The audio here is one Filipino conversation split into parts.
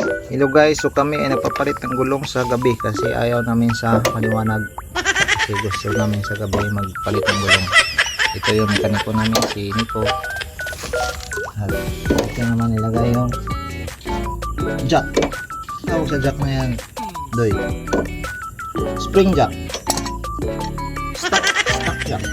Hello guys, so kami ay nagpapalit ng gulong sa gabi kasi ayaw namin sa maliwanag. Kasi gusto namin sa gabi magpalit ng gulong. Ito yung mekaniko namin, si Nico. At ito naman nilagay yung jack. Tawag sa jack na yan. Doy. Spring jack. Stock, stock jack.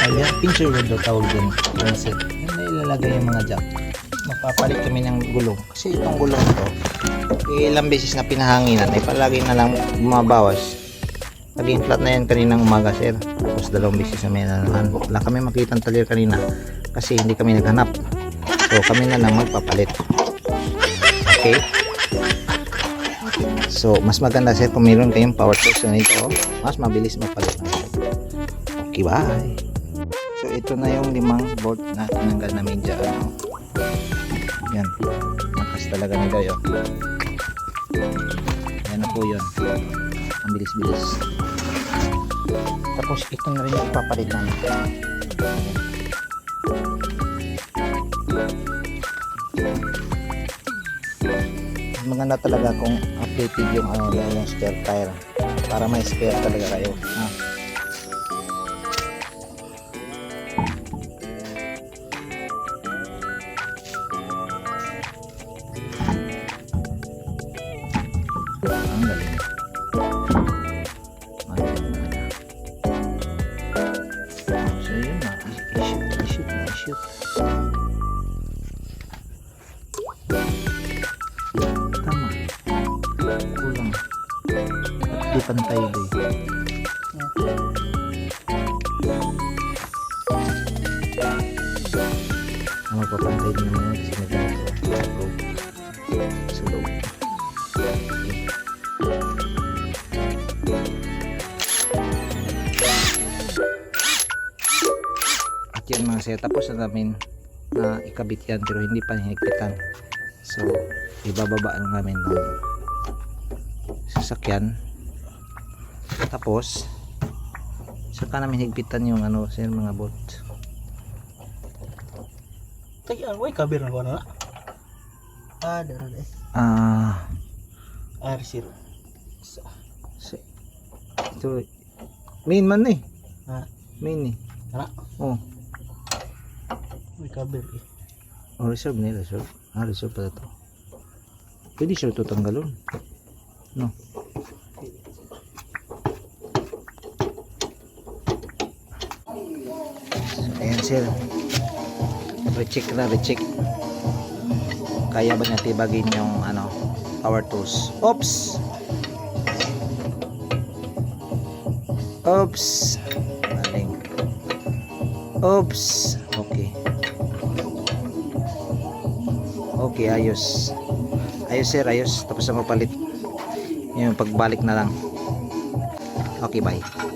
Ayan, pincher daw tawag. Transit. Yan na ilalagay yung mga jack. Magpapalit kami ng gulong. Kasi itong gulong to, eh, ilang beses na pinahanginan, ay palagi na lang bumabawas. Naging flat na yan kaninang umaga, sir. Tapos dalawang beses na may nanahan. Wala kami makita ng talir kanina kasi hindi kami naghanap. So, kami na lang magpapalit. Okay? So, mas maganda, sir, kung meron kayong power tools na ito, mas mabilis magpalit ng gulong. Okay, bye! So, ito na yung limang bolt na tinanggal namin dyan. Talaga nila yun. Yan na po yun. Ang bilis-bilis. Tapos ito na rin ipapalit namin. Maganda talaga kung updated yung ano yung spare tire para may spare talaga kayo. Ha? I-shoot. Tama. Kulang. At di pantay ba eh. Ang magpapantay din naman kasi Yun mga sir, tapos na namin na ikabit yan pero hindi pa hinigpitan. So, ibababa lang namin ng sasakyan. Tapos, saka namin higpitan yung ano sir, mga bolt. Kaya way kabir na ko na. Ah, dara eh. Ah, R0. si, ito, main man eh. Ha? Main eh. Ana, Oh, way kabir eh. oh reserve na reserve. Ah, reserve pala to. Pwede siya ito tanggalon. No. So, ayan sir. Recheck na, recheck. Kaya ba niya tibagin yung ano, power tools? Oops! Oops! Maling. Oops! Okay. Okay, ayos. Ayos sir, ayos. Tapos na mapalit. Yung pagbalik na lang. Okay, bye.